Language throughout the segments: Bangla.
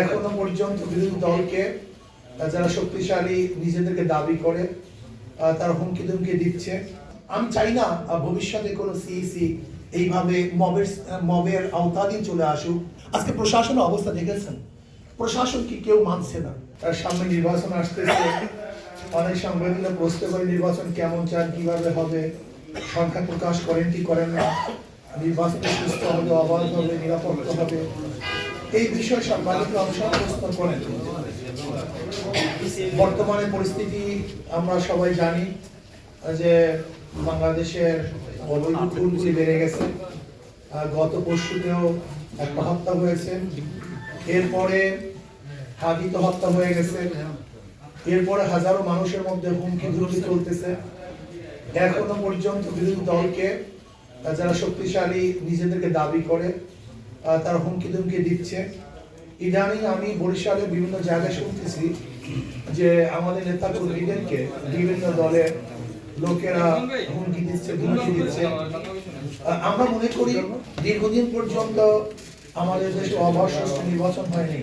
এখনও পর্যন্ত বিরোধী দলকে যারা শক্তিশালী নিজেদেরকে দাবি করে তারা হুমকি ধুমকি দিচ্ছে। আমি চাই না ভবিষ্যতে কোনো সিইসি এইভাবে মবের মবের আওতাধীন চলে আসুক। আজকে প্রশাসনের অবস্থা দেখেছেন? প্রশাসন কি কেউ মানছে না। তার সামনে নির্বাচন আসতেছে। অনেক সাংবাদিকরা প্রশ্ন করে, নির্বাচন কেমন চান, কীভাবে হবে? সংখ্যা প্রকাশ করেন কি করেন না? নির্বাচন সুস্থ হবে, অবাধ হবে নিরাপদ হবে। এই বিষয়ে সাংবাদিকরা অনেক সময় করেন। বর্তমানে পরিস্থিতি আমরা সবাই জানি যে বাংলাদেশের অবৈধ বেড়ে গেছে। গত পরশুতেও একটা হত্যা হয়েছে। এরপরে হাদিত হত্যা হয়ে গেছে। এরপরে হাজারো মানুষের মধ্যে হুমকি ধুমকি চলতেছে। এখনও পর্যন্ত বিরোধী দলকে যারা শক্তিশালী, নিজেদেরকে দাবি করে তারা হুমকি ধুমকি দিচ্ছে। ইদানিং আমি বরিশালে বিভিন্ন জায়গায় শুনতেছি যে আমাদের নেতা কর্মীদেরকে বিভিন্ন দলের লোকেরা হুমকি দিচ্ছে ধুমকি দিচ্ছে। আমরা মনে করি দীর্ঘদিন পর্যন্ত আমাদের দেশে সুষ্ঠু নির্বাচন হয়নি।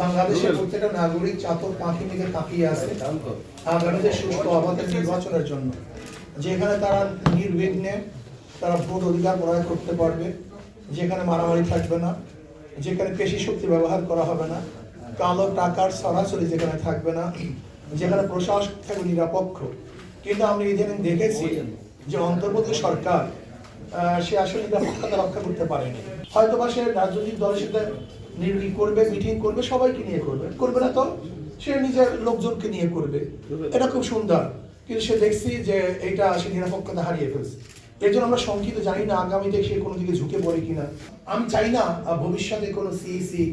বাংলাদেশের প্রত্যেকটা নাগরিক চাতক পাখি থেকে তাকিয়ে আছে আগামীতে সুষ্ঠু অবাধ নির্বাচনের জন্য। যেখানে তারা নির্বিঘ্নে তারা ভোট অধিকার প্রয়োগ করতে পারবে। যেখানে মারামারি থাকবে না, যেখানে পেশি শক্তি ব্যবহার করা হবে না, কালো টাকার সরাসরি যেখানে থাকবে না, যেখানে প্রশাসন থাকবে নিরপেক্ষ। কিন্তু আমরা ইদানিং দেখেছি যে অন্তর্বর্তী সরকার সে আসলে নিরাপত্তা রক্ষা করতে পারেনি। হয়তো বা সে রাজনৈতিক দলের সাথে নির্মি করবে, মিটিং করবে, সবাইকে নিয়ে করবে। করবে না তো? সে নিজের লোকজনকে নিয়ে করবে। এটা খুব সুন্দর। কিন্তু সে দেখছি যে এটা সে নিরাপত্তা হারিয়ে ফেলছে। এর জন্য আমরা শঙ্কিত, জানি না আগামীতে সে কোনো দিকে ঝুঁকে পড়ে কিনা। আমি চাই না ভবিষ্যতে কোনো সিইসি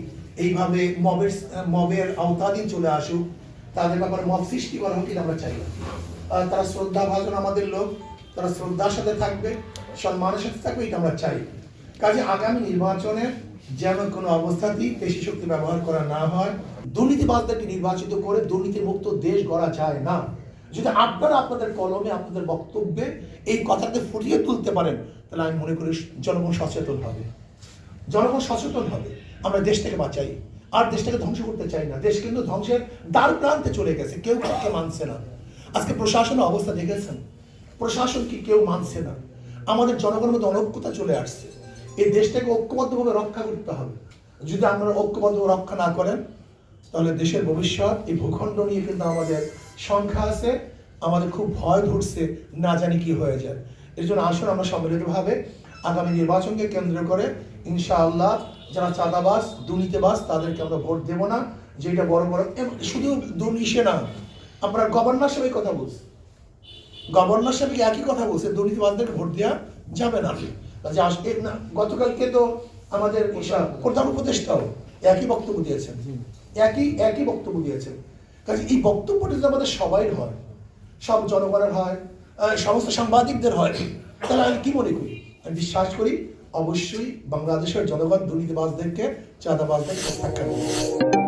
এইভাবে মবের মবের আওতাধীন চলে আসুক। তাদের ব্যাপারে মব সৃষ্টি করা হোক আমরা চাই না। তারা শ্রদ্ধা ভাজন আমাদের লোক, তারা শ্রদ্ধার সাথে থাকবে, সম্মানের সাথে থাকবে, এটা আমরা চাই। কাজে আগামী নির্বাচনের যেন কোনো অবস্থাতেই পেশি শক্তি ব্যবহার করা না হয়। দুর্নীতিবাজদেরকে নির্বাচিত করে দুর্নীতি মুক্ত দেশ গড়া যায় না। যদি আপনারা আপনাদের কলমে, আপনাদের বক্তব্যে এই কথাকে ফুটিয়ে তুলতে পারেন, তাহলে আমি মনে করি জনগণ সচেতন হবে। জনগণ সচেতন হবে। আমরা দেশটাকে বাঁচাই। আর দেশটাকে ধ্বংস করতে চাই না। দেশ কিন্তু ধ্বংসের দ্বার প্রান্তে চলে গেছে। কেউ কাউকে মানছে না। আজকে প্রশাসনের অবস্থা দেখেছেন? প্রশাসন কি কেউ মানছে না? আমাদের জনগণের মধ্যে অনৈক্যতা চলে আসছে। এই দেশটাকে ঐক্যবদ্ধভাবে রক্ষা করতে হবে। যদি আপনারা ঐক্যবদ্ধ রক্ষা না করেন তাহলে দেশের ভবিষ্যৎ এই ভূখণ্ড নিয়ে কিন্তু আমাদের সংখ্যা আছে। আমাদের খুব ভয় ধরছে না জানি কি হয়ে যায়। এর জন্য আসুন আমরা সম্মিলিতভাবে আগামী নির্বাচনকে কেন্দ্র করে ইনশাআল্লাহ যারা চাঁদাবাজ দুর্নীতিবাজ তাদেরকে আমরা ভোট দেব না যেটা বড় বড় শুধু দুর্নীতি না আপনার গভর্নর সাহেব এই কথা বলছি। গভর্নর সাহেব একই কথা বলছে দুর্নীতিবাজদেরকে ভোট দেওয়া যাবে না। যে আস- এ না, গতকালকে তো আমাদের প্রধান উপদেষ্টাও একই বক্তব্য দিয়েছেন। একই একই বক্তব্য দিয়েছেন। কাজে এই বক্তব্যটা যদি আমাদের সবাই হয়, সব জনগণের হয় সমস্ত সাংবাদিকদের হয়, তাহলে আমি কি মনে করি? আমি বিশ্বাস করি অবশ্যই বাংলাদেশের জনগণ দুর্নীতিবাজদেরকে করবে।